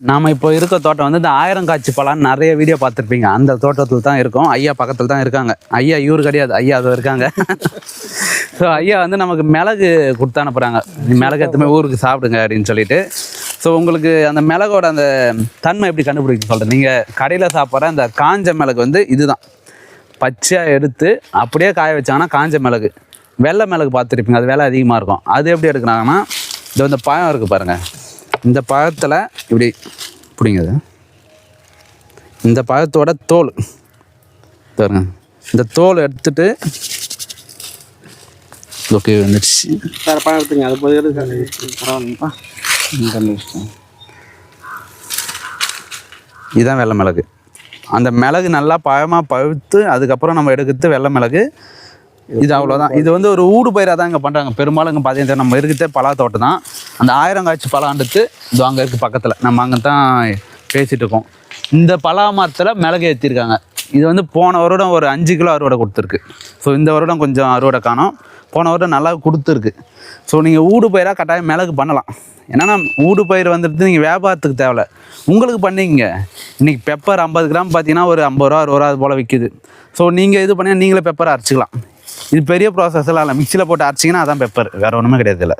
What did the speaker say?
நாம இப்போ இருக்க தோட்டம் வந்து இந்த ஆயிரம் காய்ச்சி பழம் நிறைய வீடியோ பார்த்துருப்பீங்க. அந்த தோட்டத்தில் தான் இருக்கும். ஐயா பக்கத்தில் தான் இருக்காங்க. ஐயா இவர் கிடையாது. ஐயா அது இருக்காங்க. ஸோ ஐயா வந்து நமக்கு மிளகு கொடுத்து அனுப்புகிறாங்க நீ மிளகு எத்தமே ஊருக்கு சாப்பிடுங்க அப்படின்னு சொல்லிட்டு. ஸோ உங்களுக்கு அந்த மிளகோட அந்த தன்மை எப்படி கண்டுபிடிக்க சொல்கிறேன் நீங்கள் கடையில் சாப்பிட்ற அந்த காஞ்ச மிளகு வந்து இதுதான். பச்சையாக எடுத்து அப்படியே காய வச்சாங்கன்னா காஞ்ச மிளகு. வெள்ளை மிளகு பார்த்துருப்பீங்க. அது விலை அதிகமாக இருக்கும். அது எப்படி எடுக்கிறாங்கன்னா இது இந்த பழம் இருக்குது பாருங்கள் இந்த பழத்தில் இப்படி பிடிங்குது இந்த பழத்தோட தோல். பாருங்க. இந்த தோல் எடுத்துட்டு ஓகே வந்துடுச்சு. வேறு பழம் எடுத்துங்க அது போய் பரவாயில்லப்பா இதுதான் வெள்ளை மிளகு. அந்த மிளகு நல்லா பழமாக பழுத்து அதுக்கப்புறம் நம்ம எடுக்கிறது வெள்ளை மிளகு. இது அவ்வளோதான் இது வந்து ஒரு ஊடு பயிராக தான் இங்கே பண்ணுறாங்க பெரும்பாலும் இங்கே பார்த்தீங்கன்னா நம்ம இருக்கிறதே பலா தோட்டம் தான் அந்த ஆயிரம் காய்ச்சி பலாண்டுட்டு இது அங்கே இருக்குது பக்கத்தில். நம்ம அங்கே தான் பேசிகிட்டு இருக்கோம் இந்த பலா மரத்தில் மிளகு ஏற்றிருக்காங்க இது வந்து போன வருடம் ஒரு அஞ்சு கிலோ அறுவடை கொடுத்துருக்கு. ஸோ இந்த வருடம் கொஞ்சம் அறுவடை காணும். போன வருடம் நல்லா கொடுத்துருக்கு. ஸோ நீங்கள் ஊடு பயிராக கட்டாயம் மிளகு பண்ணலாம். என்னென்னா ஊடு பயிர் வந்துட்டு நீங்கள் வியாபாரத்துக்கு தேவை உங்களுக்கு பண்ணிக்கங்க. இன்றைக்கி பெப்பர் ஐம்பது கிராம் பார்த்தீங்கன்னா ஒரு ஐம்பது ரூபா அறுபது ரூபா அது போல் விற்கிது ஸோ நீங்கள் இது பண்ணி நீங்களே பெப்பரை அரைச்சிக்கலாம். இது பெரிய ப்ராசஸ்லாம் இல்லை. மிக்சியில் போட்டு அரைச்சிங்கன்னா அதான் பெப்பர் வேறு ஒன்றுமே கிடையாது இல்லை